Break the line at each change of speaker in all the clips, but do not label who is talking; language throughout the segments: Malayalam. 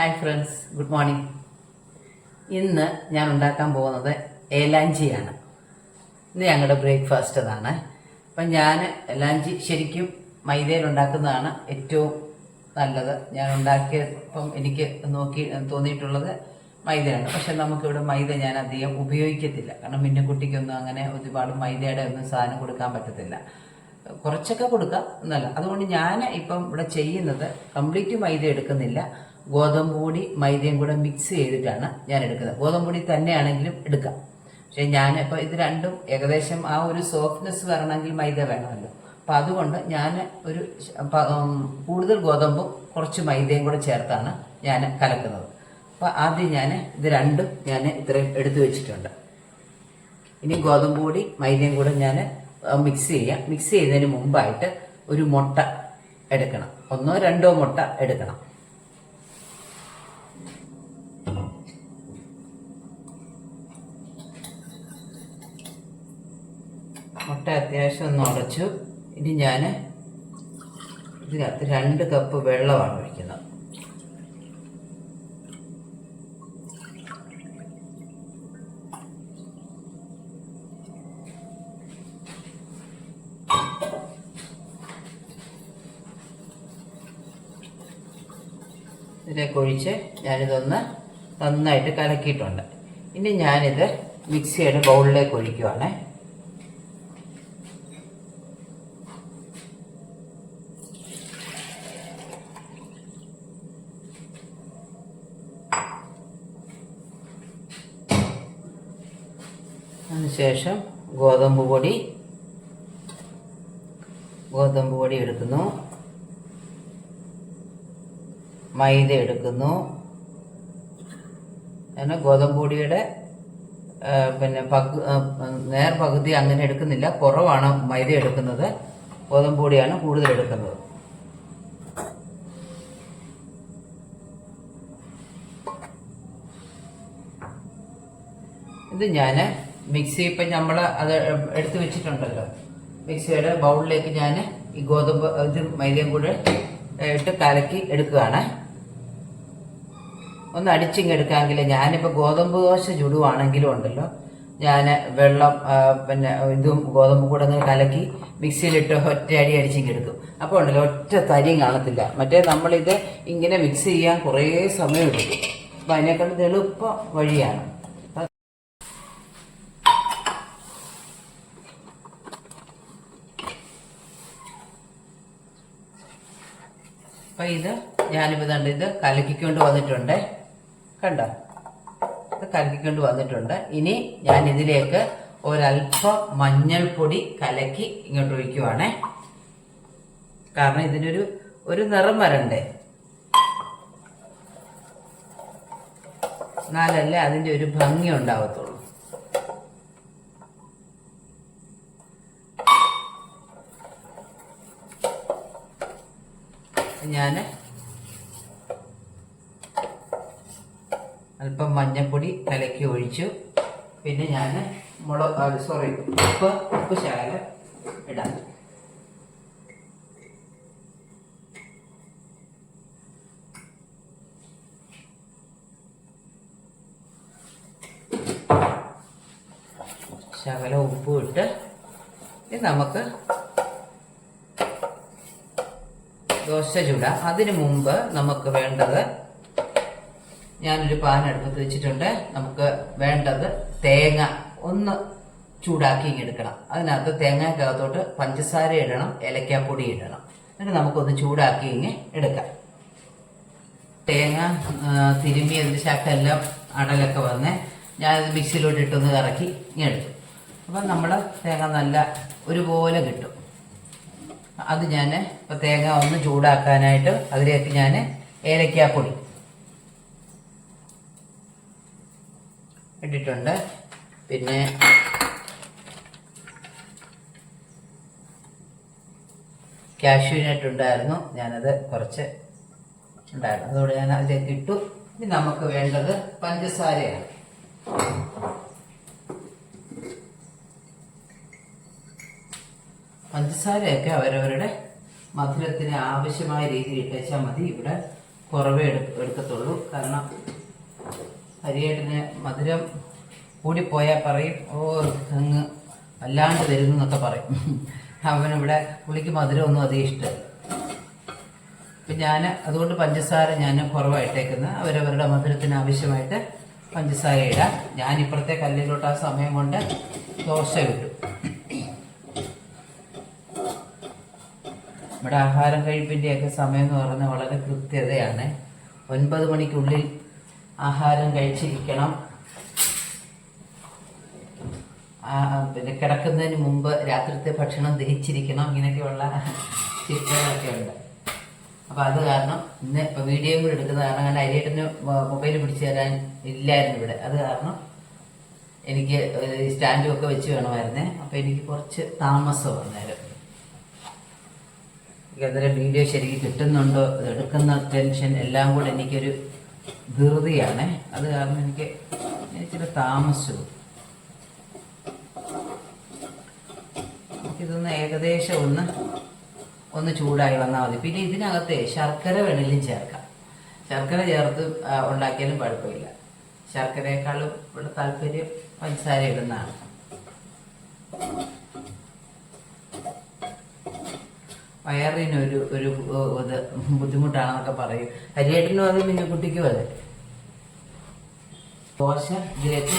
Hi friends good morning. ഇന്ന് ഞാൻ ഉണ്ടാക്കാൻ പോകുന്നത് ഏലാഞ്ചിയാണ് ഇന്ന് ഞങ്ങളുടെ ബ്രേക്ക്ഫാസ്റ്റ് അതാണ് അപ്പം ഞാൻ ഏലാഞ്ചി ശരിക്കും മൈദയിൽ ഉണ്ടാക്കുന്നതാണ് ഏറ്റവും നല്ലത്. ഞാൻ ഉണ്ടാക്കിയപ്പം എനിക്ക് നോക്കി തോന്നിയിട്ടുള്ളത് മൈദയാണ്. പക്ഷെ നമുക്കിവിടെ മൈദ ഞാൻ അധികം ഉപയോഗിക്കത്തില്ല. കാരണം പിന്നെ കുട്ടിക്കൊന്നും അങ്ങനെ ഒരുപാട് മൈദയുടെ ഒന്നും സാധനം കൊടുക്കാൻ പറ്റത്തില്ല. കുറച്ചൊക്കെ കൊടുക്കാം എന്നല്ല അതുകൊണ്ട് ഞാൻ ഇപ്പം ഇവിടെ ചെയ്യുന്നത് കംപ്ലീറ്റ് മൈദ എടുക്കുന്നില്ല. ഗോതമ്പ് പൊടി മൈദയും കൂടെ മിക്സ് ചെയ്തിട്ടാണ് ഞാൻ എടുക്കുന്നത്. ഗോതമ്പ് പൊടി തന്നെയാണെങ്കിലും എടുക്കാം. പക്ഷെ ഞാൻ ഇപ്പോൾ ഇത് രണ്ടും ഏകദേശം ആ ഒരു സോഫ്റ്റ്നെസ് വരണമെങ്കിൽ മൈദ വേണമല്ലോ. അപ്പം അതുകൊണ്ട് ഞാൻ ഒരു കൂടുതൽ ഗോതമ്പും കുറച്ച് മൈദയും കൂടെ ചേർത്താണ് ഞാൻ കലക്കുന്നത്. അപ്പോൾ ആദ്യം ഞാൻ ഇത് രണ്ടും ഞാൻ ഇത്രയും എടുത്തു വെച്ചിട്ടുണ്ട്. ഇനി ഗോതമ്പ് പൊടി മൈദയും കൂടെ ഞാൻ മിക്സ് ചെയ്യാം. മിക്സ് ചെയ്യുന്നതിന് മുമ്പായിട്ട് ഒരു മുട്ട എടുക്കണം. ഒന്നോ രണ്ടോ മുട്ട എടുക്കണം. മുട്ട അത്യാവശ്യം ഒന്ന് ഉടച്ചു. ഇനി ഞാൻ ഇതിനകത്ത് രണ്ട് കപ്പ് വെള്ളമാണ് ഒഴിക്കുന്നത്. ഇതിലേക്ക് ഒഴിച്ച് ഞാനിതൊന്ന് നന്നായിട്ട് കലക്കിയിട്ടുണ്ട്. ഇനി ഞാനിത് മിക്സിയുടെ ബൗളിലേക്ക് ഒഴിക്കുവാണേ. അതിനുശേഷം ഗോതമ്പ് പൊടി. ഗോതമ്പ് പൊടി എടുക്കുന്നു. മൈദ എടുക്കുന്നു. അങ്ങനെ ഗോതമ്പ് പൊടിയുടെ പിന്നെ പകു നേർ പകുതി അങ്ങനെ എടുക്കുന്നില്ല. കുറവാണ് മൈദ എടുക്കുന്നത്. ഗോതമ്പ് പൊടിയാണ് കൂടുതൽ എടുക്കുന്നത്. ഇത് ഞാൻ മിക്സി ഇപ്പം നമ്മൾ അത് എടുത്തു വെച്ചിട്ടുണ്ടല്ലോ. മിക്സിയുടെ ബൗളിലേക്ക് ഞാൻ ഈ ഗോതമ്പ് ഇത് മൈദയും കൂടെ ഇട്ട് കലക്കി എടുക്കുകയാണ്. ഒന്ന് അടിച്ചിങ് എടുക്കാമെങ്കിൽ ഞാനിപ്പോൾ ഗോതമ്പ് ദോശ ചുടുവാണെങ്കിലും ഉണ്ടല്ലോ. ഞാൻ വെള്ളം പിന്നെ ഇതും ഗോതമ്പ് കൂടെ ഒന്ന് കലക്കി മിക്സിയിലിട്ട് ഒറ്റ അടി അടിച്ചിങ് എടുക്കും. അപ്പോൾ ഉണ്ടല്ലോ ഒറ്റ തരിയും കാണത്തില്ല. മറ്റേ നമ്മളിത് ഇങ്ങനെ മിക്സ് ചെയ്യാൻ കുറേ സമയം എടുക്കും അപ്പം അതിനേക്കാളും എളുപ്പ വഴിയാണ്. അപ്പൊ ഇത് ഞാനിപ്പോ ദാണ്ട് ഇത് കലക്കിക്കൊണ്ട് വന്നിട്ടുണ്ട്. കണ്ടോ? ഇത് കലക്കിക്കൊണ്ട് വന്നിട്ടുണ്ട്. ഇനി ഞാൻ ഇതിലേക്ക് ഒരല്പം മഞ്ഞൾപ്പൊടി കലക്കി ഇങ്ങോട്ട് ഒഴിക്കുവാണേ. കാരണം ഇതിനൊരു ഒരു നിറം വരണ്ടേ? എന്നാലല്ലേ അതിന്റെ ഒരു ഭംഗി ഉണ്ടാവത്തുള്ളൂ. ഞാൻ അല്പം മഞ്ഞൾപ്പൊടി കലക്കി ഒഴിച്ചു. പിന്നെ ഞാൻ മുളക് സോറി ഉപ്പ് ഉപ്പ് ശകലം ഇടാം. ശകലം ഉപ്പ് ഇട്ട് ഇത് നമുക്ക് ദോശ ചൂടാം. അതിനു മുമ്പ് നമുക്ക് വേണ്ടത് ഞാനൊരു പാൻ അടുപ്പത്ത് വെച്ചിട്ടുണ്ട്. നമുക്ക് വേണ്ടത് തേങ്ങ ഒന്ന് ചൂടാക്കി എടുക്കണം. അതിനകത്ത് തേങ്ങയ്ക്കകത്തോട്ട് പഞ്ചസാര ഇടണം ഏലക്കാപ്പൊടി ഇടണം. എന്നിട്ട് നമുക്കൊന്ന് ചൂടാക്കി ഇങ്ങ് എടുക്കാം. തേങ്ങ തിരുമ്മി അതിന്റെ ശക്കെല്ലാം അടലൊക്കെ വന്ന്. ഞാനത് മിക്സിയിലോട്ട് ഇട്ടൊന്ന് കറക്കി ഇങ്ങനെ എടുത്തു. അപ്പം നമ്മൾ തേങ്ങ നല്ല ഒരുപോലെ കിട്ടും. അത് ഞാൻ ഇപ്പോൾ തേങ്ങ ഒന്ന് ചൂടാക്കാനായിട്ട് അതിലേക്ക് ഞാൻ ഏലക്കാപ്പൊടി ഇട്ടിട്ടുണ്ട്. പിന്നെ കാഷ്യൂ നട്ട് ഉണ്ടായിരുന്നു. ഞാനത് കുറച്ച് ഉണ്ടായിരുന്നു. അതുകൊണ്ട് ഞാൻ അതിലേക്ക് ഇട്ടു. ഇനി നമുക്ക് വേണ്ടത് പഞ്ചസാരയാണ്. പഞ്ചസാരയൊക്കെ അവരവരുടെ മധുരത്തിന് ആവശ്യമായ രീതിയിൽ ഇട്ടേച്ചാൽ മതി. ഇവിടെ കുറവേ എടു- എടുക്കത്തുള്ളൂ. കാരണം ഹരിയേട്ടന് മധുരം കൂടിപ്പോയാൽ പറയും ഓ അങ്ങ് വല്ലാണ്ട് തരുന്നു എന്നൊക്കെ പറയും. അവനിവിടെ പുള്ളിക്ക് മധുരമൊന്നും അധികം ഇഷ്ടമല്ല അപ്പം ഞാൻ അതുകൊണ്ട് പഞ്ചസാര ഞാൻ കുറവായിട്ടേക്കുന്നത് അവരവരുടെ മധുരത്തിന് ആവശ്യമായിട്ട് പഞ്ചസാര ഇടാം. ഞാൻ ഇപ്പുറത്തെ കല്ലിലോട്ട് ആ സമയം കൊണ്ട് ദോശ ഇട്ടു. ഇവിടെ ആഹാരം കഴിപ്പിന്റെയൊക്കെ സമയം എന്ന് പറയുന്നത് വളരെ കൃത്യതയാണ്. ഒൻപത് മണിക്കുള്ളിൽ ആഹാരം കഴിച്ചിരിക്കണം. പിന്നെ കിടക്കുന്നതിന് മുമ്പ് രാത്രിത്തെ ഭക്ഷണം ദഹിച്ചിരിക്കണം. ഇങ്ങനെയൊക്കെയുള്ള ചിട്ടകളൊക്കെ ഉണ്ട്. അപ്പോൾ അത് കാരണം ഇന്ന് ഇപ്പോൾ വീഡിയോയും കൂടി എടുക്കുന്നത് കാരണം അങ്ങനെ അരിയേട്ടന് മൊബൈൽ പിടിച്ചു തരാൻ ഇല്ലായിരുന്നു ഇവിടെ. അത് കാരണം എനിക്ക് സ്റ്റാൻഡും ഒക്കെ വെച്ച് വേണമായിരുന്നേ. അപ്പോൾ എനിക്ക് കുറച്ച് താമസം വന്നേരം എനിക്ക് അന്നേരം വീഡിയോ ശരിക്ക് കിട്ടുന്നുണ്ടോ? എടുക്കുന്ന ടെൻഷൻ എല്ലാം കൂടെ എനിക്കൊരു ധൃതിയാണ് അത് കാരണം എനിക്ക് ഇച്ചിരി താമസിച്ചു ഇതൊന്ന് ഏകദേശം ഒന്ന് ഒന്ന് ചൂടായി വന്നാൽ മതി. പിന്നെ ഇതിനകത്തെ ശർക്കര വേണമെങ്കിലും ചേർക്കാം. ശർക്കര ചേർത്ത് ഉണ്ടാക്കിയാലും കുഴപ്പമില്ല. ശർക്കരയെക്കാളും ഇവിടെ താല്പര്യം പഞ്ചസാര ഇടുന്നതാണ്. വയറിനൊരു ഒരു ഇത് ബുദ്ധിമുട്ടാണെന്നൊക്കെ പറയും. ഹരിയേട്ടനും അത് മിന്നുകുട്ടിക്കും അതെ ദോശ ഇതിലേക്ക്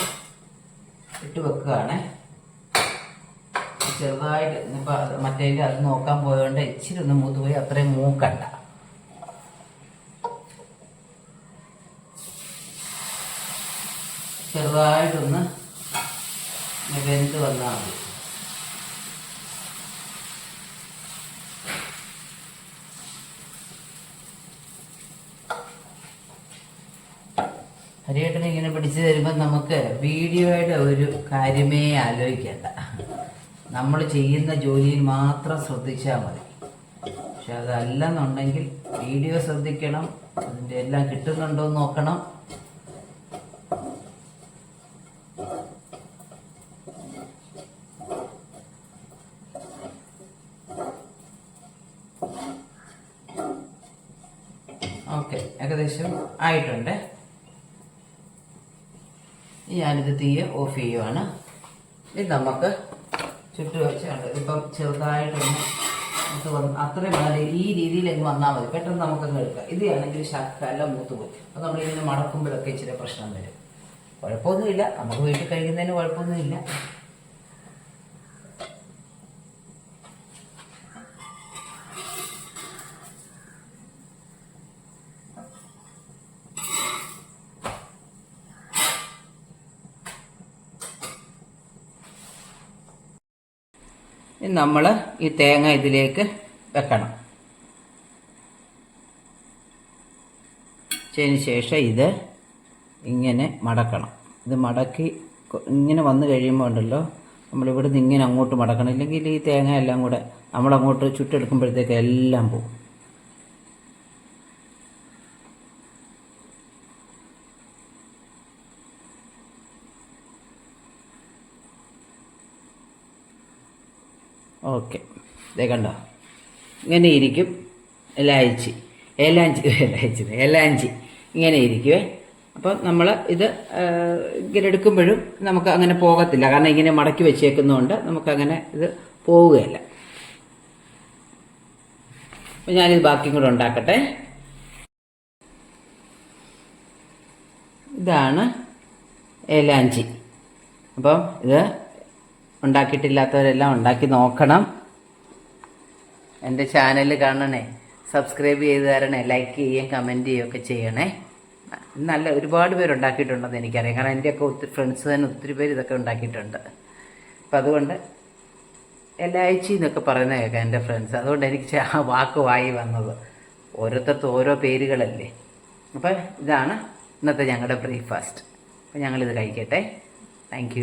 ഇട്ട് വെക്കുകയാണേ. ചെറുതായിട്ട് ഇപ്പൊ മറ്റേ അത് നോക്കാൻ പോയതുകൊണ്ട് ഇച്ചിരി ഒന്ന് മൂത്തുപോയി അത്രയും മൂക്കണ്ട. ചെറുതായിട്ടൊന്ന് വെന്ത് വന്നാൽ മതി. ഹരിയേട്ടനെ ഇങ്ങനെ പിടിച്ചു തരുമ്പോൾ നമുക്ക് വീഡിയോയുടെ ഒരു കാര്യമേ ആലോചിക്കേണ്ട. നമ്മൾ ചെയ്യുന്ന ജോലിയിൽ മാത്രം ശ്രദ്ധിച്ചാൽ മതി. പക്ഷെ അതല്ലെന്നുണ്ടെങ്കിൽ വീഡിയോ ശ്രദ്ധിക്കണം അതിന്റെ എല്ലാം കിട്ടുന്നുണ്ടോ എന്ന് നോക്കണം. ഓക്കെ ഏകദേശം ആയിട്ടുണ്ട്. ഞാനിത് തീയെ ഓഫ് ചെയ്യുവാണ്. ഇത് നമുക്ക് ചുറ്റു വെച്ചുണ്ട് ഇപ്പം ചെറുതായിട്ടൊന്ന് ഇത് വന്ന് അത്രയും വളരെ ഈ അങ്ങ് വന്നാൽ മതി. പെട്ടെന്ന് നമുക്കങ്ങ് എടുക്കാം. ഇത് ആണെങ്കിൽ ശക്കല മൂത്ത് പോയി. അപ്പം നമ്മളിങ്ങനെ മടക്കുമ്പോഴൊക്കെ ഇച്ചിരി പ്രശ്നം വരും. കുഴപ്പമൊന്നുമില്ല. നമുക്ക് വീട്ടിൽ കഴിക്കുന്നതിന് കുഴപ്പമൊന്നുമില്ല. നമ്മൾ ഈ തേങ്ങ ഇതിലേക്ക് വെക്കണം. വെച്ചതിന് ശേഷം ഇത് ഇങ്ങനെ മടക്കണം. ഇത് മടക്കി ഇങ്ങനെ വന്നു കഴിയുമ്പോൾ ഉണ്ടല്ലോ നമ്മളിവിടുന്ന് ഇങ്ങനെ അങ്ങോട്ട് മടക്കണം. ഇല്ലെങ്കിൽ ഈ തേങ്ങ എല്ലാം കൂടെ നമ്മളങ്ങോട്ട് ചുട്ടെടുക്കുമ്പോഴത്തേക്ക് എല്ലാം പോകും ഓക്കെ. ഇതേ കണ്ടോ? ഇങ്ങനെ ഇരിക്കും. എലായിച്ചി ഏലാഞ്ചി ഏലാഞ്ചി ഏലാഞ്ചി ഇങ്ങനെ ഇരിക്കുവേ. അപ്പം നമ്മൾ ഇത് ഇങ്ങനെ എടുക്കുമ്പോഴും നമുക്ക് അങ്ങനെ പോകത്തില്ല. കാരണം ഇങ്ങനെ മടക്കി വെച്ചേക്കുന്നതുകൊണ്ട് നമുക്കങ്ങനെ ഇത് പോവുകയില്ല. അപ്പം ഞാനിത് ബാക്കിയും കൂടെ ഉണ്ടാക്കട്ടെ. ഇതാണ് ഏലാഞ്ചി. അപ്പം ഇത് ഉണ്ടാക്കിയിട്ടില്ലാത്തവരെല്ലാം ഉണ്ടാക്കി നോക്കണം. എന്റെ ചാനൽ കാണണേ സബ്സ്ക്രൈബ് ചെയ്ത് തരണേ ലൈക്ക് ചെയ്യുകയും കമന്റ് ചെയ്യുകയൊക്കെ ചെയ്യണേ. നല്ല ഒരുപാട് പേര് ഉണ്ടാക്കിയിട്ടുണ്ടെന്ന് എനിക്കറിയാം. കാരണം എന്റെയൊക്കെ ഒത്തിരി ഫ്രണ്ട്സ് തന്നെ ഒത്തിരി പേര് ഇതൊക്കെ ഉണ്ടാക്കിയിട്ടുണ്ട്. അപ്പം അതുകൊണ്ട് എല്ലാഴ്ച എന്നൊക്കെ പറയുന്ന കേൾക്കാം എന്റെ ഫ്രണ്ട്സ് അതുകൊണ്ട് എനിക്ക് ആ വാക്ക് വായി വന്നത് ഓരോരുത്തർക്ക് ഓരോ പേരുകളല്ലേ. അപ്പം ഇതാണ് ഇന്നത്തെ ഞങ്ങളുടെ ബ്രേക്ക്ഫാസ്റ്റ് അപ്പം ഞങ്ങളിത് കഴിക്കട്ടെ. താങ്ക്